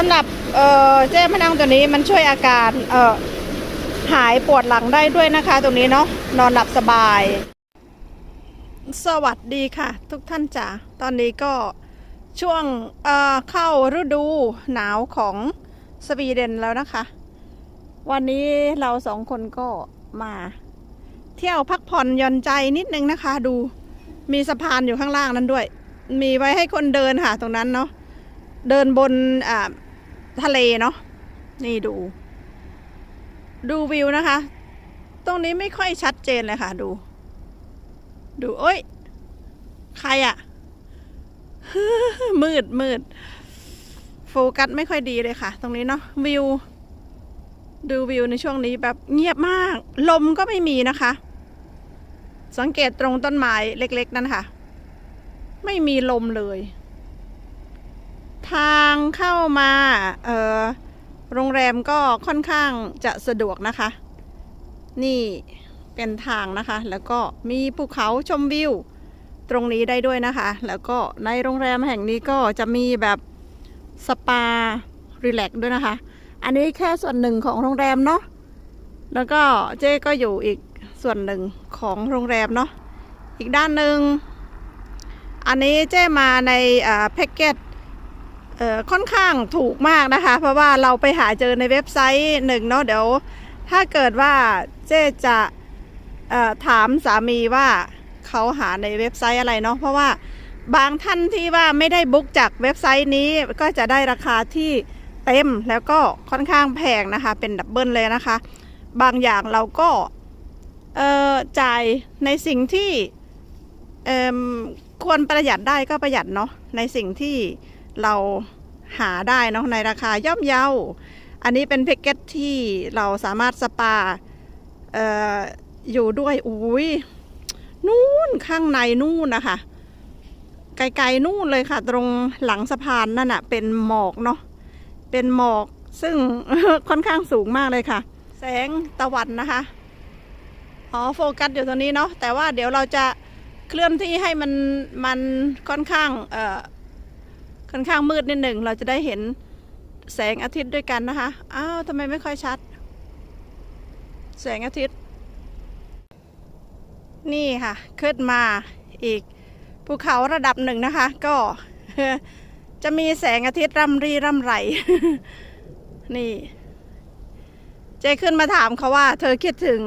สำหรับเเจ้มานั่งตัวนี้มันช่วยอาการเหายปวดหลังได้ด้วยนะคะ ตรงนี้เนาะนอนหลับสบาย สวัสดีค่ะ ทุกท่านจ๋าตอนนี้ก็ช่วงเเข้าฤดูหนาวของสวีเดนแล้วนะคะ วันนี้เราสองคนก็มาเที่ยวพักผ่อนหย่อนใจนิดนึงนะคะ ดูมีสะพานอยู่ข้างล่างนั้นด้วย มีไว้ให้คนเดินค่ะ ตรงนั้นเนาะเดินบนอ่า ทะเลเนาะนี่ดู ดูวิวนะคะ ตรงนี้ไม่ค่อยชัดเจนเลยค่ะ ดู ดูโอ้ย ใครอะมืดมืดโฟกัสไม่ค่อยดีเลยค่ะ ตรงนี้เนาะวิว ดูวิวในช่วงนี้แบบเงียบมาก ลมก็ไม่มีนะคะ สังเกตตรงต้นไม้เล็ก ๆ นั่นค่ะ ไม่มีลมเลย ทางเข้ามาเออโรงแรมก็ค่อนข้างจะสะดวกนะคะ นี่เป็นทางนะคะ แล้วก็มีภูเขาชมวิวตรงนี้ได้ด้วยนะคะ แล้วก็ในโรงแรมแห่งนี้ก็จะมีแบบสปารีแลกด้วยนะคะ อันนี้แค่ส่วนหนึ่งของโรงแรมเนาะ แล้วก็เจ๊ก็อยู่อีกส่วนหนึ่งของโรงแรมเนาะ อีกด้านหนึ่ง อันนี้เจ๊มาในแพ็กเกจ ค่อนข้างถูกมากนะคะ เพราะว่าเราไปหาเจอในเว็บไซต์หนึ่งเนาะเดี๋ยว ถ้าเกิดว่าเจ๊จะถามสามีว่าเขาหาในเว็บไซต์อะไรเนาะเพราะว่าบางท่านที่ว่าไม่ได้บุ๊กจากเว็บไซต์นี้ก็จะได้ราคาที่เต็มแล้วก็ค่อนข้างแพงนะคะ เป็นดับเบิลเลยนะคะ บางอย่างเราก็จ่ายในสิ่งที่ควรประหยัดได้ก็ประหยัดเนาะในสิ่งที่ เราหาได้เนาะในราคาย่อมเยาอันนี้เป็นแพ็กเกจที่เราสามารถสปาอออยู่ด้วยอุ้ยนู่นข้างในนู่นนะคะ ไกลๆนู่นเลยค่ะ ตรงหลังสะพานนั่นอะเป็นหมอกเนาะเป็นหมอกซึ่งค่อนข้างสูงมากเลยค่ะ แสงตะวันนะคะอ๋อโฟกัสอยู่ตรงนี้เนาะแต่ว่าเดี๋ยวเราจะเคลื่อนที่ให้มันมันค่อนข้างเอ่อ ค่อนข้างมืดนิดหนึ่งเราจะได้เห็นแสงอาทิตย์ด้วยกันนะคะ อ้าวทำไมไม่ค่อยชัด แสงอาทิตย์ นี่ค่ะขึ้นมาอีกภูเขาระดับหนึ่งนะคะ ก็จะมีแสงอาทิตย์ร่ำรีร่ำไร นี่ เจขึ้นมาถามเขาว่า เธอคิดถึง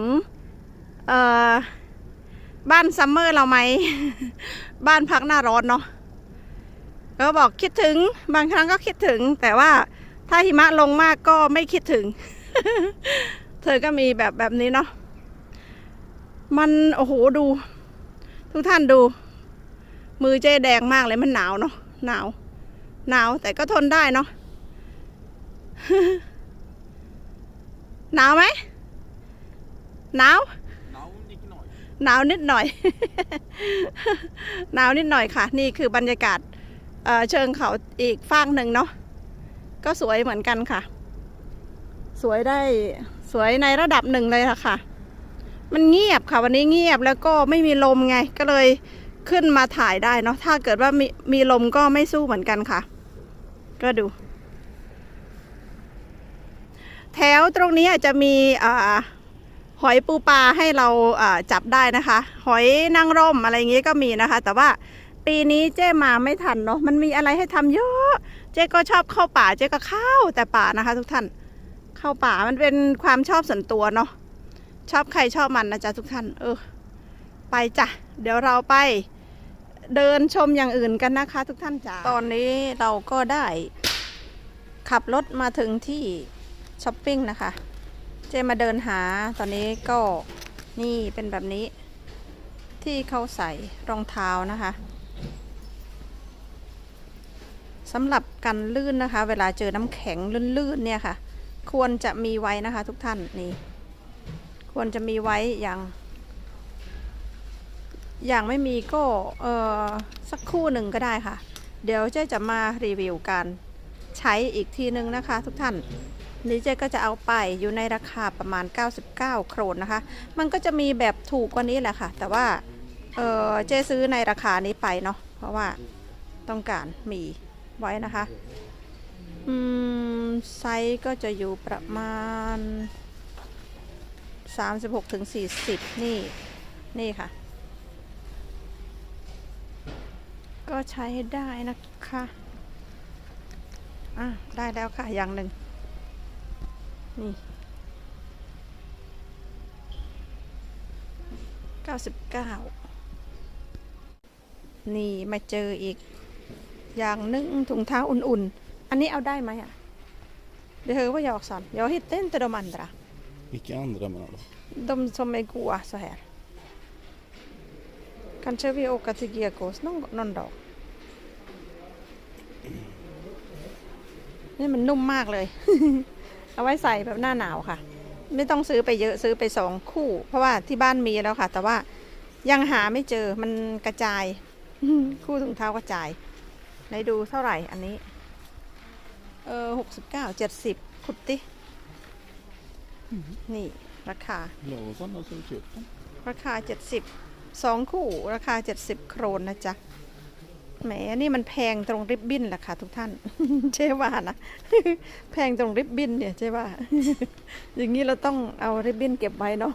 บ้านซัมเมอร์เราไหม บ้านพักหน้าร้อนเนาะ ก็บอกคิดถึงบางครั้งก็คิดถึง แต่ว่าถ้าหิมะลงมากก็ไม่คิดถึง เธอก็มีแบบแบบนี้เนาะมันโอ้โหดู ทุกท่านดู มือเจ๊แดงมากเลยมันหนาวเนาะหนาว หนาวแต่ก็ทนได้เนาะหนาวไหมหนาวหนาวนิดหน่อย หนาวนิดหน่อยค่ะ นี่คือบรรยากาศ เเชิงเขาอีกฟากหนึ่งเนาะก็สวยเหมือนกันค่ะ สวยได้สวยในระดับหนึ่งเลยละค่ะ มันเงียบค่ะ วันนี้เงียบแล้วก็ไม่มีลมไงก็เลยขึ้นมาถ่ายได้เนาะถ้าเกิดว่ามีมีลมก็ไม่สู้เหมือนกันค่ะ ก็ดู แถวตรงนี้อาจจะมีอหอยปูปลาให้เราจับได้นะคะ หอยนางรมอะไรอย่างงี้ก็มีนะคะ แต่ว่า ปีนี้เจ๊มาไม่ทันเนาะมันมีอะไรให้ทำเยอะ เจ๊ก็ชอบเข้าป่าเจ๊ก็เข้าแต่ป่านะคะ ทุกท่าน เข้าป่ามันเป็นความชอบส่วนตัวเนาะชอบใครชอบมันนะจ๊ะทุกท่าน เออ ไปจ้ะเดี๋ยวเราไปเดินชมอย่างอื่นกันนะคะ ทุกท่านจ้ะตอนนี้เราก็ได้ขับรถมาถึงที่ช้อปปิ้งนะคะ เจมาเดินหาตอนนี้ก็นี่เป็นแบบนี้ ที่เขาใส่รองเท้านะคะ สำหรับกันลื่นนะคะ เวลาเจอน้ำแข็งลื่นๆเนี่ยค่ะ ควรจะมีไว้นะคะ ทุกท่านนี่ควรจะมีไว้อย่าง อย่างไม่มีก็เออสักคู่หนึ่งก็ได้ค่ะ เดี๋ยวเจ๊จะมารีวิวการใช้อีกทีนึงนะคะ ทุกท่านนี่เจ๊ก็จะเอาไปอยู่ในราคาประมาณ 99 โครนนะคะ มันก็จะมีแบบถูกกว่านี้แหละค่ะ แต่ว่าเออเจ๊ซื้อในราคานี้ไปเนาะเพราะว่าต้องการมี ไว้นะคะ อืม ไซส์ก็จะอยู่ประมาณ 36ถึง40 นี่ นี่ค่ะ ก็ใช้ได้นะคะ อะ ได้แล้วค่ะ อย่างหนึ่ง นี่99 นี่มาเจออีก อย่างหนึ่งถุงเท้าอุ่นๆ อันนี้เอาได้ไหมอะ Det hör vad jag sa. Jag hittade inte de andra. Vilka andra menar du? De som är goa så här. Kanske vi åker till Gekås någon, någon dag. นี่มันนุ่มมากเลย เอาไว้ใส่แบบหน้าหนาวค่ะ ไม่ต้องซื้อไปเยอะซื้อไปสองคู่ เพราะว่าที่บ้านมีแล้วค่ะ แต่ว่ายังหาไม่เจอมันกระจาย คู่ถุงเท้ากระจาย ไหนดูเท่าไหร่อันนี้ เออหกสิบเก้าเจ็ดสิบขุดติ นี่ราคา Lådan har sugit upp dem. ราคา70สองคู่ราคา70โครนนะจ๊ะ แหมนี่มันแพงตรงริบบิ้นแหละค่ะทุกท่านเจ๊ว่านะ แพงตรงริบบิ้นเนี่ยเจ๊ว่า อย่างนี้เราต้องเอาริบบิ้นเก็บไว้เนาะ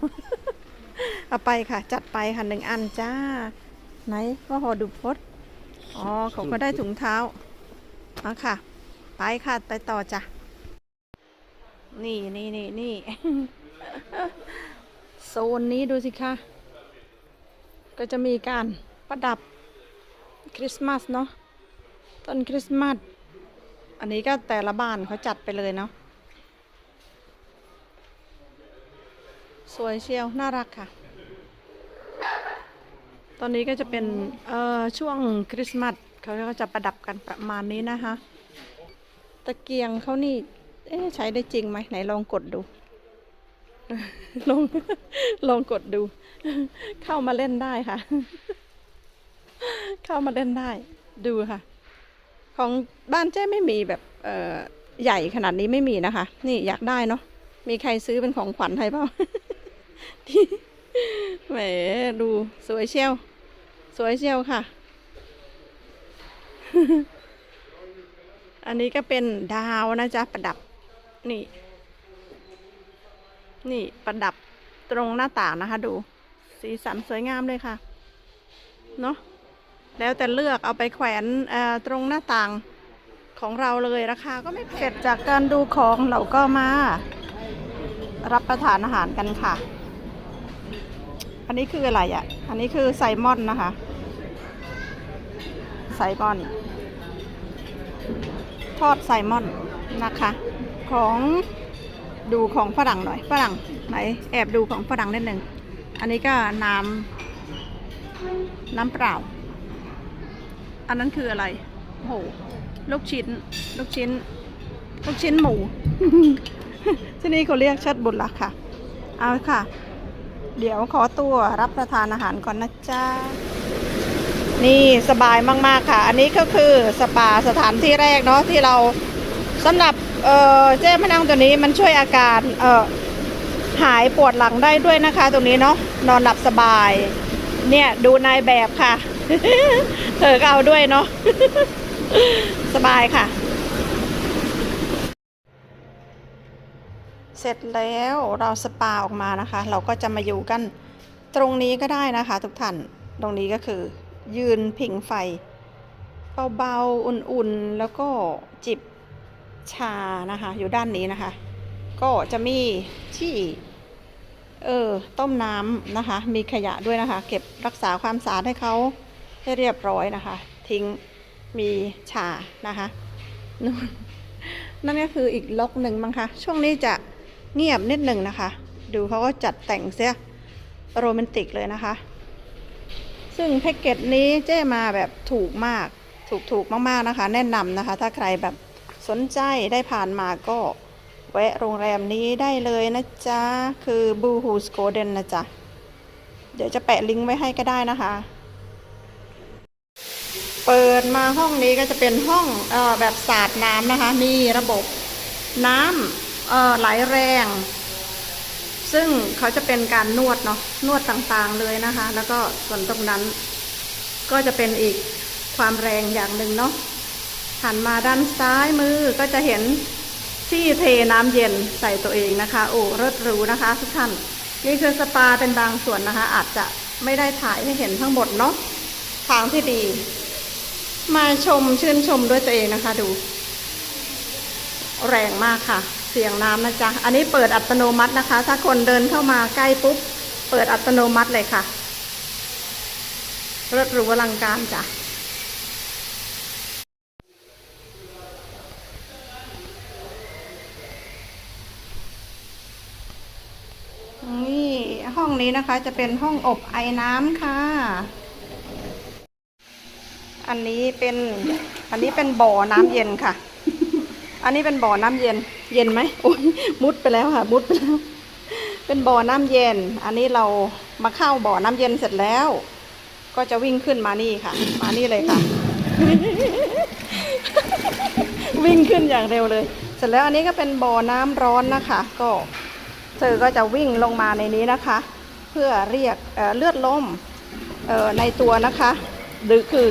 เอาไปค่ะ จัดไปค่ะหนึ่งอันจ้า ไหนว่าหอดูพด อ๋อเขาก็ได้ถุงเท้าเอาค่ะ ไปค่ะ ไปต่อจ้ะ นี่นี่นี่นี่ โซนนี้ดูสิคะก็จะมีการประดับคริสต์มาสเนาะต้นคริสต์มาสอันนี้ก็แต่ละบ้านเขาจัดไปเลยเนาะสวยเชียว น่ารักค่ะ ตอนนี้ก็จะเป็นเอ่อช่วงคริสต์มาสเขาก็จะประดับกันประมาณนี้นะคะ ตะเกียงเขานี่เอ๊ใช้ได้จริงไหมไหนลองกดดู ลองลองกดดู เข้ามาเล่นได้ค่ะ เข้ามาเล่นได้ดูค่ะ ของบ้านเจ้ไม่มีแบบเอ่อใหญ่ขนาดนี้ไม่มีนะคะ นี่อยากได้เนาะมีใครซื้อเป็นของขวัญให้เปล่า แหมดูสวยเชียว สวยเชียวค่ะ อันนี้ก็เป็นดาวนะจ๊ะ ประดับ นี่ นี่ประดับตรงหน้าต่างนะคะ ดู สีสันสวยงามเลยค่ะ เนาะแล้วแต่เลือกเอาไปแขวนตรงหน้าต่างของเราเลยราคาก็ไม่แพงเสร็จจากการดูของเราก็มา รับประทานอาหารกันค่ะ อันนี้คืออะไรอะ่ะ อันนี้คือไซมอนนะคะ ไซมอน ทอดไซมอนนะคะ ของดูของฝรั่งหน่อยฝรั่งไหนแอบดูของฝรั่งนิดหนึ่ง อันนี้ก็น้ำน้ำเปล่า อันนั้นคืออะไรโอ้โหลูกชิ้น ลูกชิ้น ลูกชิ้นหมูที่นี่เขาเรียกเชิดบุญละค่ะ เอาค่ะ เดี๋ยวขอตัวรับประทานอาหารก่อนนะจ๊ะ นี่สบายมาก ๆ ค่ะ อันนี้ก็คือสปาสถานที่แรกเนาะที่เราสำหรับเออเจ้พนังตัวนี้มันช่วยอาการเออหายปวดหลังได้ด้วยนะคะ ตรงนี้เนาะนอนหลับสบาย เนี่ยดูนายแบบค่ะ เธอก็เอาด้วยเนาะสบายค่ะ เส ร็จแล้วเราสปาออกมานะคะ เราก็จะมาอยู่กันตรงนี้ก็ได้นะคะ ทุกท่านตรงนี้ก็คือ ยืนผิงไฟเบาๆอุ่นๆ แล้วก็จิบชานะคะ อยู่ด้านนี้นะคะ ก็จะมีที่เออต้มน้ำนะคะ มีขยะด้วยนะคะ เก็บรักษาความสะอาดให้เขาให้เรียบร้อยนะคะ ทิ้งมีชานะคะนั่นก็คืออีกล็อกหนึ่งมั้งคะช่วงนี้จะ เงียบนิดหนึ่งนะคะ ดูเขาก็จัดแต่งเสียโรแมนติกเลยนะคะ ซึ่งแพ็กเกจนี้เจ้มาแบบถูกมากถูกถูกมากๆนะคะ แนะนำนะคะ ถ้าใครแบบสนใจได้ผ่านมาก็แวะโรงแรมนี้ได้เลยนะจ๊ะ คือ Blue House Golden นะจ๊ะ เดี๋ยวจะแปะลิงก์ไว้ให้ก็ได้นะคะ เปิดมาห้องนี้ก็จะเป็นห้องออแบบสาดน้ำนะคะ มีระบบน้ำ ไหลแรง ซึ่งเขาจะเป็นการนวดเนาะนวดต่างๆเลยนะคะ แล้วก็ส่วนตรงนั้น ก็จะเป็นอีกความแรงอย่างหนึ่งเนาะหันมาด้านซ้ายมือก็จะเห็นที่เทน้ำเย็นใส่ตัวเองนะคะ โอ้รสหรูนะคะทุกท่าน นี่คือสปาเป็นบางส่วนนะคะ อาจจะไม่ได้ถ่ายให้เห็นทั้งหมดเนาะทางที่ดี มาชมชื่นชมด้วยตัวเองนะคะ ดู แรงมากค่ะ สียงน้ำนะจ๊ะ อันนี้เปิดอัตโนมัตินะคะ ถ้าคนเดินเข้ามาใกล้ปุ๊บ เปิดอัตโนมัติเลยค่ะรถหรูอลังการจ้ะนี่ห้องนี้นะคะจะเป็นห้องอบไอน้ำค่ะ อันนี้เป็น อันนี้เป็นบ่อน้ำเย็นค่ะ อันนี้เป็นบ่อน้ำเย็น เย็นไหมโอ้ยมุดไปแล้วค่ะ มุดไปแล้ว เป็นบ่อน้ำเย็น อันนี้เรามาเข้าบ่อน้ำเย็นเสร็จแล้ว ก็จะวิ่งขึ้นมานี่ค่ะ มานี่เลยค่ะ วิ่งขึ้นอย่างเร็วเลย เสร็จแล้วอันนี้ก็เป็นบ่อน้ำร้อนนะคะ ก็เธอก็จะวิ่งลงมาในนี้นะคะ เพื่อเรียกเเลือดลมในตัวนะคะ หรือคือ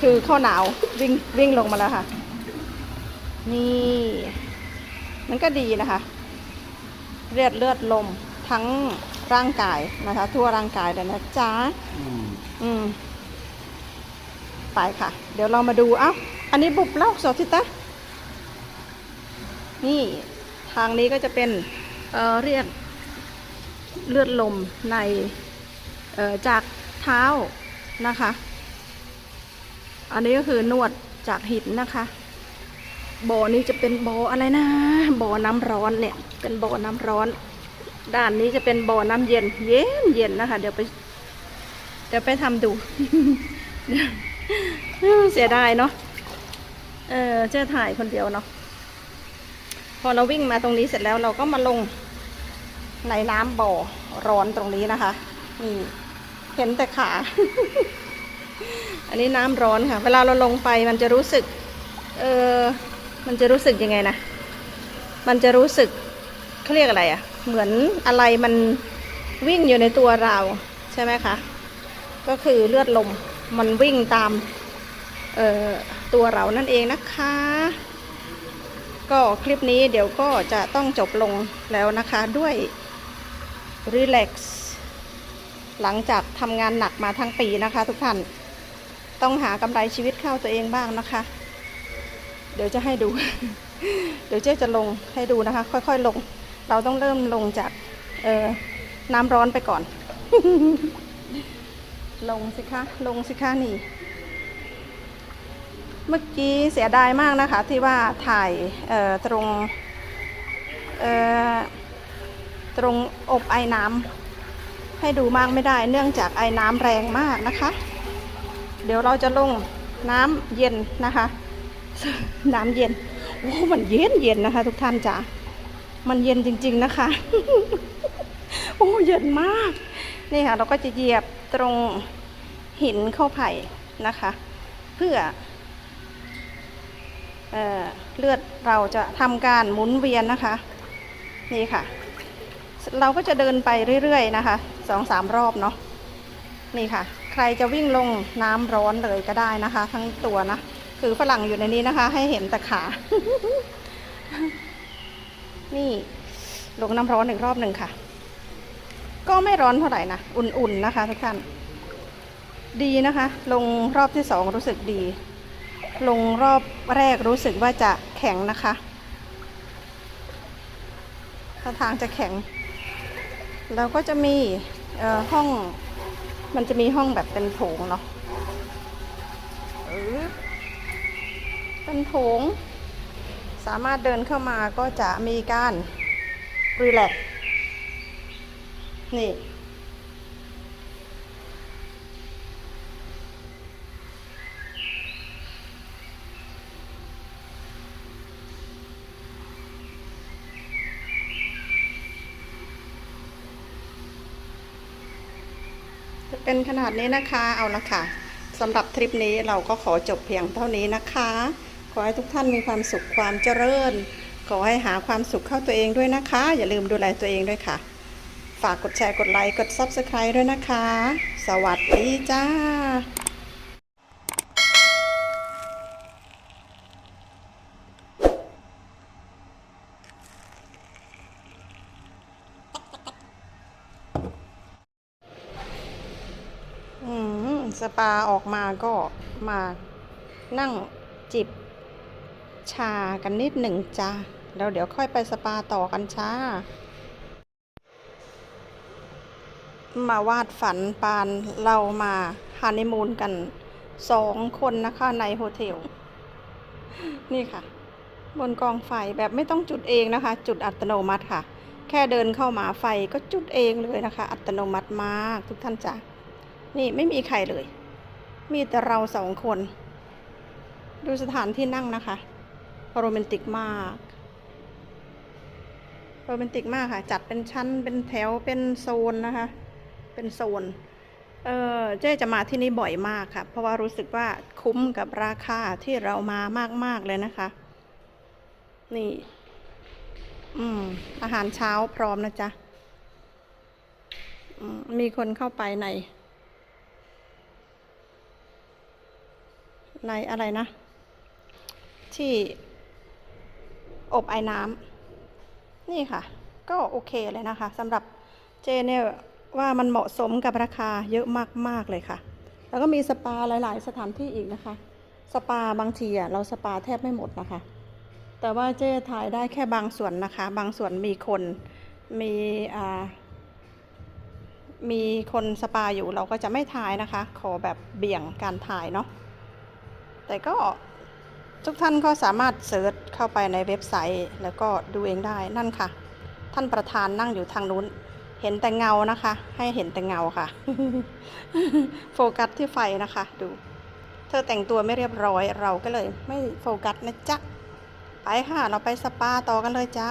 คือข้าวหนาววิ่งวิ่งลงมาแล้วค่ะ นี่ มันก็ดีนะคะ เลือดเลือดลมทั้งร่างกายนะคะ ทั่วร่างกายเลยนะจ๊ะ Mm. อืมไปค่ะ เดี๋ยวเรามาดูเอ้าอันนี้บุบเล่าสอทิตะนี่ทางนี้ก็จะเป็นเอ่อเรียกเลือดลมในเอ่อจากเท้านะคะ อันนี้ก็คือนวดจากหินนะคะ บ่อนี้จะเป็นบ่ออะไรนะ บ่อน้ำร้อนเนี่ย เป็นบ่อน้ำร้อน ด้านนี้จะเป็นบ่อน้ำเย็น เย็นเย็นนะคะ เดี๋ยวไปเดี๋ยวไปทำดู เสียดายเนาะ เออเจ้าถ่ายคนเดียวเนาะ พอเราวิ่งมาตรงนี้เสร็จแล้วเราก็มาลงในน้ำบ่อร้อนตรงนี้นะคะ นี่ เห็นแต่ขา อันนี้น้ำร้อนค่ะ เวลาเราลงไปมันจะรู้สึก เออ มันจะรู้สึกยังไงนะ มันจะรู้สึกเขาเรียกอะไรอะ่ะ เหมือนอะไรมันวิ่งอยู่ในตัวเราใช่ไหมคะ ก็คือเลือดลมมันวิ่งตามตัวเรานั่นเองนะคะ ก็คลิปนี้เดี๋ยวก็จะต้องจบลงแล้วนะคะด้วยรีแลกซ์หลังจากทำงานหนักมาทั้งปีนะคะทุกท่าน ต้องหากำไรชีวิตเข้าตัวเองบ้างนะคะ เดี๋ยวจะให้ดู เดี๋ยวเจ๊จะลงให้ดูนะคะ ค่อยๆลง เราต้องเริ่มลงจากเออน้ำร้อนไปก่อน ลงสิคะลงสิคะนี่ เมื่อกี้เสียดายมากนะคะ ที่ว่าถ่ายเออตรงเออตรงอบไอ้น้ำให้ดูมากไม่ได้ เนื่องจากไอ้น้ำแรงมากนะคะ เดี๋ยวเราจะลงน้ำเย็นนะคะ น้ำเย็น โอ้มันเย็นเย็นนะคะ ทุกท่านจ๋า มันเย็นจริง ๆนะคะ โอ้เย็นมาก นี่ค่ะ เราก็จะเหยียบตรงหินเข้าไผ่นะคะ เพื่อเออเลือดเราจะทำการหมุนเวียนนะคะ นี่ค่ะ เราก็จะเดินไปเรื่อยๆนะคะสองสามรอบเนาะนี่ค่ะ ใครจะวิ่งลงน้ำร้อนเลยก็ได้นะคะ ทั้งตัวนะ คือฝรั่งอยู่ในนี้นะคะ ให้เห็นแต่ขา นี่ลงน้ำร้อนอีกรอบหนึ่งค่ะ ก็ไม่ร้อนเท่าไหร่นะ อุ่นๆนะคะทุกท่าน ดีนะคะ ลงรอบที่สองรู้สึกดี ลงรอบแรกรู้สึกว่าจะแข็งนะคะท่าทางจะแข็ง แล้วก็จะมีห้อง มันจะมีห้องแบบเป็นโถงเนาะ เป็นโถง สามารถเดินเข้ามาก็จะมีการรีแลกซ์นี่ จะเป็นขนาดนี้นะคะ เอาละค่ะสำหรับทริปนี้เราก็ขอจบเพียงเท่านี้นะคะ ขอให้ทุกท่านมีความสุขความเจริญ ขอให้หาความสุขเข้าตัวเองด้วยนะคะ อย่าลืมดูแลตัวเองด้วยค่ะ ฝากกดแชร์กดไลค์กด Subscribe ด้วยนะคะ สวัสดีจ้าสปาออกมาก็มานั่ง ชากันนิดหนึ่งจ้าแล้วเดี๋ยวค่อยไปสปาต่อกันช้ามาวาดฝันปานเรามาฮันนีมูนกันสองคนนะคะในโฮเทล นี่ค่ะ บนกองไฟแบบไม่ต้องจุดเองนะคะ จุดอัตโนมัติค่ะ แค่เดินเข้ามาไฟก็จุดเองเลยนะคะ อัตโนมัติมากทุกท่านจ้ะนี่ไม่มีใครเลย มีแต่เราสองคน ดูสถานที่นั่งนะคะ โรแมนติกมาก โรแมนติกมากค่ะ จัดเป็นชั้น เป็นแถว เป็นโซนนะคะ เป็นโซน เออเจ๊จะมาที่นี่บ่อยมากค่ะ เพราะว่ารู้สึกว่าคุ้มกับราคาที่เรามามาก ๆ เลยนะคะ นี่ อืม อาหารเช้าพร้อมนะจ๊ะมมีคนเข้าไปใน ในอะไรนะ ที่ อบไอ้น้ำนี่ค่ะ ก็โอเคเลยนะคะสำหรับเจเนี่ยว่ามันเหมาะสมกับราคาเยอะมากๆเลยค่ะ แล้วก็มีสปาหลาย ๆ สถานที่อีกนะคะ สปาบางทีอะเราสปาแทบไม่หมดนะคะ แต่ว่าเจ๊ถ่ายได้แค่บางส่วนนะคะ บางส่วนมีคนมีอ่ามีคนสปาอยู่เราก็จะไม่ถ่ายนะคะ ขอแบบเบี่ยงการถ่ายเนาะแต่ก็ ทุกท่านก็สามารถเสิร์ชเข้าไปในเว็บไซต์ แล้วก็ดูเองได้นั่นค่ะ ท่านประธานนั่งอยู่ทางนู้น เห็นแต่เงานะคะ ให้เห็นแต่เงาค่ะ โฟกัสที่ไฟนะคะ ดู เธอแต่งตัวไม่เรียบร้อยเราก็เลย ไม่โฟกัสนะจ๊ะไปค่ะ เราไปสปาต่อกันเลยจ้า